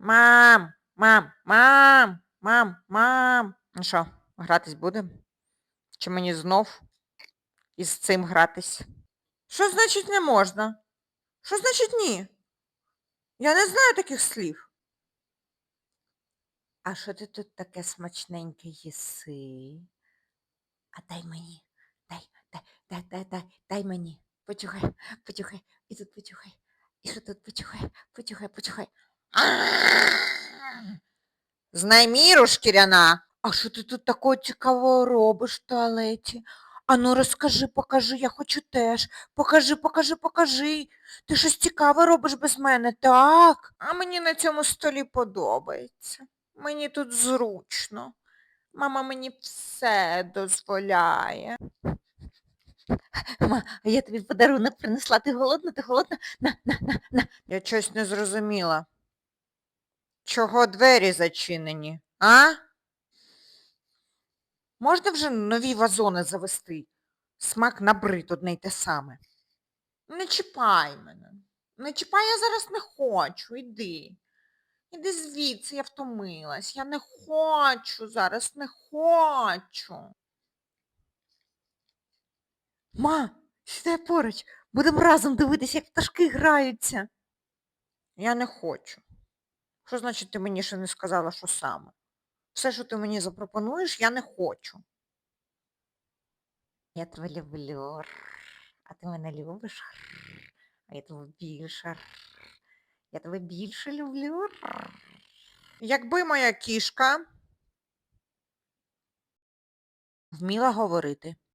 Мам, мам, мам, мам, мам. Ну що, гратись будемо? Чи мені знов із цим гратись? Що значить не можна? Що значить ні? Я не знаю таких слів. А що ти тут таке смачненьке їси? А дай мені, дай, дай, дай, дай, дай, дай мені. Почухай, почухай, і тут почухай. І що тут почухай, почухай, почухай. Знай міру, шкіряна. А що ти тут такого цікавого робиш в туалеті? Ану розкажи, покажи, я хочу теж. Покажи, покажи, покажи. Ти щось цікаве робиш без мене, так? А мені на цьому столі подобається. Мені тут зручно. Мама мені все дозволяє. Ма, я тобі подарунок принесла. Ти голодна, ти голодна? На, на, на, на. Я щось не зрозуміла. Чого двері зачинені, а? Можна вже нові вазони завести? Смак набрид одне й те саме. Не чіпай мене. Не чіпай, я зараз не хочу. Іди. Іди звідси, я втомилась. Я не хочу зараз, не хочу. Ма, сідай поруч. Будемо разом дивитися, як пташки граються. Я не хочу. Що значить ти мені ще не сказала, що саме? Все, що ти мені запропонуєш, я не хочу. Я тебе люблю. А ти мене любиш? А я тебе більше. Я тебе більше люблю. Якби моя кішка вміла говорити,